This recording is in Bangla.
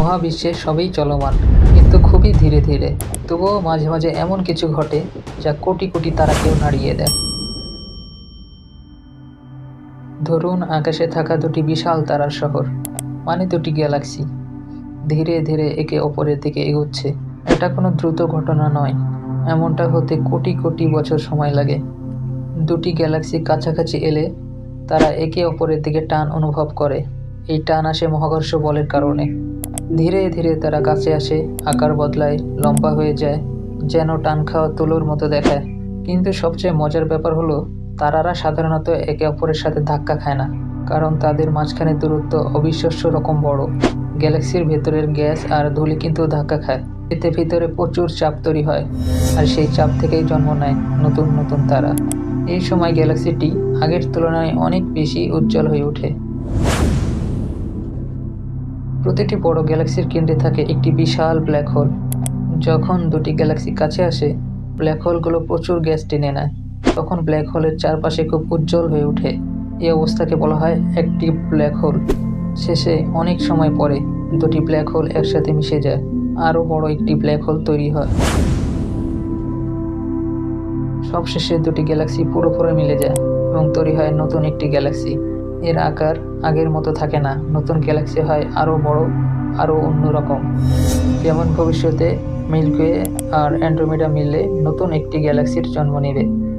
মহাবিশ্বে সবই চলমান, কিন্তু খুবই ধীরে ধীরে। তবুও মাঝে মাঝে এমন কিছু ঘটে যা কোটি কোটি তারাকেও নাড়িয়ে দেয়। ধরুন আকাশে থাকা দুটি বিশাল তারার শহর মানে দুটি গ্যালাক্সি। ধীরে ধীরে একে অপরের দিকে এগোচ্ছে। এটা কোনো দ্রুত ঘটনা নয়, এমনটা হতে কোটি কোটি বছর সময় লাগে। দুটি গ্যালাক্সি কাছাকাছি এলে তারা একে অপরের দিকে টান অনুভব করে। এই টান আসে মহাকর্ষ বলের কারণে। ধীরে ধীরে তারা কাছে আসে, আকার বদলায়, লম্বা হয়ে যায়, যেন টান খাওয়া তুলোর মতো দেখায়। কিন্তু সবচেয়ে মজার ব্যাপার হলো, তারারা সাধারণত একে অপরের সাথে ধাক্কা খায় না, কারণ তাদের মাঝখানে দূরত্ব অবিশ্বাস্য রকম বড়। গ্যালাক্সির ভেতরের গ্যাস আর ধূলি কিন্তু ধাক্কা খায়। এতে ভিতরে প্রচুর চাপ তৈরি হয়, আর সেই চাপ থেকেই জন্ম নেয় নতুন নতুন তারা। এই সময় গ্যালাক্সিটি আগের তুলনায় অনেক বেশি উজ্জ্বল হয়ে ওঠে। প্রতিটি বড় গ্যালাক্সির কেন্দ্রে থাকে একটি বিশাল ব্ল্যাক হোল। যখন দুটি গ্যালাক্সি কাছে আসে, ব্ল্যাক হোলগুলো প্রচুর গ্যাস টেনে নেয়। তখন ব্ল্যাক হোলের চারপাশে খুব উজ্জ্বল হয়ে ওঠে। এই অবস্থাকে বলা হয় একটি ব্ল্যাক হোল। শেষে অনেক সময় পরে দুটি ব্ল্যাক হোল একসাথে মিশে যায়। আরও বড় একটি ব্ল্যাক হোল তৈরি হয়। সবশেষে দুটি গ্যালাক্সি পুরোপুরি মিলে যায় এবং তৈরি হয় নতুন একটি গ্যালাক্সি। এর আকার আগের মতো থাকে না। নতুন গ্যালাক্সি হয় আরও বড়, আরও অন্যরকম যেমন ভবিষ্যতে মিল্কওয়ে আর অ্যান্ড্রোমিডা মিললে নতুন একটি গ্যালাক্সির জন্ম নেবে।